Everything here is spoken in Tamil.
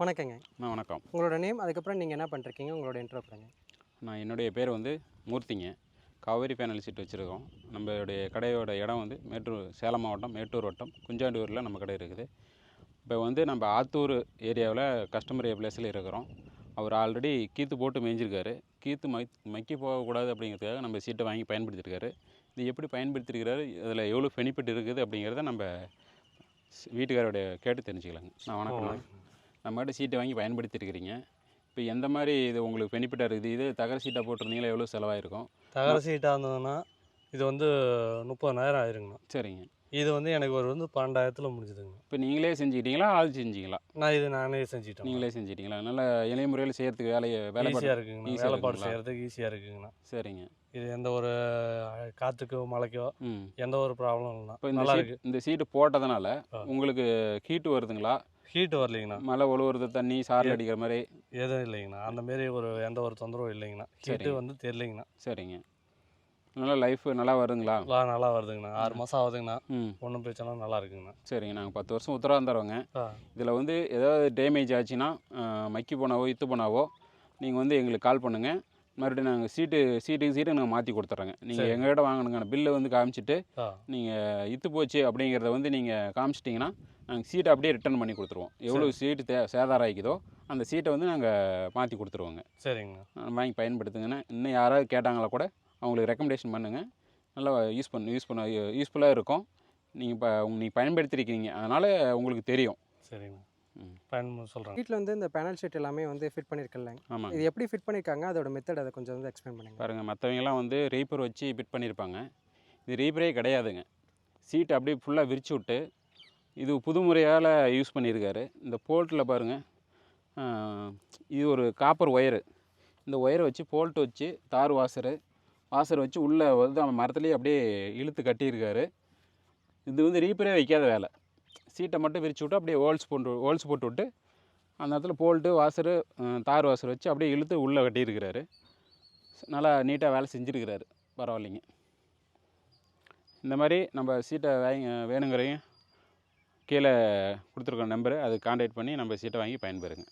வணக்கங்க. அண்ணா வணக்கம். உங்களோட நேம் அதுக்கப்புறம் நீங்கள் என்ன பண்ணிருக்கீங்க உங்களோட இன்ட்ரோ பண்ணுங்க நான் என்னுடைய பேர் வந்து மூர்த்திங்க. காவேரி பேனல் சீட் வச்சுருக்கோம். நம்மளுடைய கடையோட இடம் வந்து மேட்டூர் சேலம் மாவட்டம் மேட்டூர் வட்டம் குஞ்சாண்டூரில் நம்ம கடை இருக்குது. இப்போ வந்து நம்ம ஆத்தூர் ஏரியாவில் கஸ்டமர் பிளேஸில் இருக்கிறோம். அவர் ஆல்ரெடி கீத்து போட்டு மேய்ஞ்சிருக்காரு. கீத்து மை மக்கி போகக்கூடாது அப்படிங்கிறதுக்காக நம்ம சீட்டை வாங்கி பயன்படுத்தியிருக்காரு இது எப்படி பயன்படுத்தியிருக்கிறாரு இதில் எவ்வளோ பெனிஃபிட் இருக்குது அப்படிங்கிறத நம்ம வீட்டுக்காரோடைய கேட்டு தெரிஞ்சுக்கலாங்க. நான் வணக்கம். நம்மகிட்ட சீட்டை வாங்கி பயன்படுத்தியிருக்கிறீங்க. இப்போ எந்த மாதிரி இது உங்களுக்கு பெனிஃபிட்டாக இருக்குது? இது தகர சீட்டாக போட்டிருந்தீங்களா? எவ்வளோ செலவாயிருக்கும்? தகர சீட்டாக இருந்ததுன்னா இது வந்து முப்பதாயிரம் ஆயிருங்கண்ணா. சரிங்க. இது வந்து எனக்கு ஒரு வந்து பன்னெண்டாயிரத்தில் முடிஞ்சுதுங்கண்ணா இப்போ நீங்களே செஞ்சுக்கிட்டீங்களா? ஆள் செஞ்சிங்களா நான் இது நானே செஞ்சுட்டேன். நீங்களே செஞ்சிட்டீங்களா? நல்ல எளிய முறையில் செய்கிறதுக்கு வேலையை வேலை ஈஸியாக இருக்குங்கண்ணா. வேலைப்பாடு? செய்கிறதுக்கு ஈஸியாக இருக்குங்கண்ணா. சரிங்க. இது எந்த ஒரு காற்றுக்கோ மழைக்கோ ம். எந்த ஒரு ப்ராப்ளம் இப்போ இல்லைண்ணா இந்த நல்லா சீட் இருக்கு. இந்த சீட்டு போட்டதுனால. உங்களுக்கு ஹீட்டு வருதுங்களா? ஹீட்டு வரலைங்கண்ணா. மழை ஒழுவுறது தண்ணி சாரல் அடிக்கிற மாதிரி. எதுவும் இல்லைங்கண்ணா. அந்த மாரி ஒரு எந்த ஒரு தொந்தரவும் இல்லைங்கண்ணா. ஹீட்டு. வந்து தெரியலைங்கண்ணா. சரிங்க. நல்லா லைஃப் நல்லா வருதுங்களா? நல்லா நல்லா வருதுங்கண்ணா. ஆறு மாதம் ஆகுதுங்கண்ணா. ம். ஒன்றும் பிரச்சனை நல்லா இருக்குங்கண்ணா. சரிங்க. நாங்கள் பத்து வருஷம் உத்தரவாதம் தரோங்க ஆ. இதில் வந்து ஏதாவது டேமேஜ் ஆச்சுன்னா மக்கி போனாவோ இத்து போனாவோ நீங்கள் வந்து எங்களுக்கு கால் பண்ணுங்கள் மறுபடியும் நாங்கள் சீட்டு சீட்டுக்கு சீட்டு நாங்கள் மாற்றி கொடுத்துட்றோங்க நீங்கள். எங்கள்கிட்ட வாங்கணுங்க பில்லை வந்து காமிச்சிட்டு நீங்கள் இத்து போச்சு அப்படிங்கிறத வந்து நீங்கள் காமிச்சிட்டிங்கன்னா நாங்கள் சீட்டை அப்படியே ரிட்டர்ன் பண்ணி கொடுத்துருவோம். எவ்வளோ சீட்டு தே சேதாரம் ஆகிக்குதோ அந்த சீட்டை வந்து நாங்கள் மாற்றி கொடுத்துருவோங்க. சரிங்கண்ணா வாங்கி பயன்படுத்துங்கண்ணே இன்னும் யாராவது கேட்டாங்களா கூட அவங்களுக்கு ரெக்கமெண்டேஷன் பண்ணுங்கள் நல்லா யூஸ் பண்ணு யூஸ் பண்ண யூஸ்ஃபுல்லாக இருக்கும். நீங்கள் இப்போ நீங்கள் பயன்படுத்திருக்கீங்க. அதனால் உங்களுக்கு தெரியும். சரிங்கண்ணா ம். பயன் சொல்கிறேன் வீட்டில் வந்து இந்த பேனல் ஷீட் எல்லாமே வந்து ஃபிட் பண்ணியிருக்கல ஆமாங்க. இது எப்படி ஃபிட் பண்ணியிருக்காங்க அதோட மெத்தட் அதை கொஞ்சம் வந்து எக்ஸ்பிளைன் பண்ணுங்க. பாருங்கள் மற்றவங்கலாம் வந்து ரீப்பர் வச்சு ஃபிட் பண்ணியிருப்பாங்க இது ரீப்பரே கிடையாதுங்க. சீட் அப்படியே ஃபுல்லாக விரிச்சு விட்டு இது புது முறையால் யூஸ் பண்ணியிருக்காரு இந்த போல்ட்டில் பாருங்கள் இது ஒரு காப்பர் ஒயரு இந்த ஒயரை வச்சு போல்ட் வச்சு தார் வாசரு வாசர் வச்சு உள்ளே வந்து அவன் மரத்துலேயே அப்படியே இழுத்து கட்டியிருக்காரு. இது வந்து ரீப்பரே வைக்காத வேலை. சீட்டை மட்டும் விரிச்சு விட்டு அப்படியே ஹோல்ஸ் போட்டு ஹோல்ஸ் போட்டு விட்டு அந்த இடத்துல போல்ட்டு வாசரு தார் வாசர் வச்சு அப்படியே இழுத்து உள்ளே கட்டியிருக்கிறாரு. நல்லா நீட்டாக வேலை செஞ்சுருக்கிறாரு. பரவாயில்லைங்க. இந்த மாதிரி நம்ம சீட்டை வாங்கி வேணுங்கிறையும் கீழே கொடுத்துருக்க நம்பரு அது காண்டாக்ட் பண்ணி நம்ம சீட்டை வாங்கி பயன்பெறுங்க.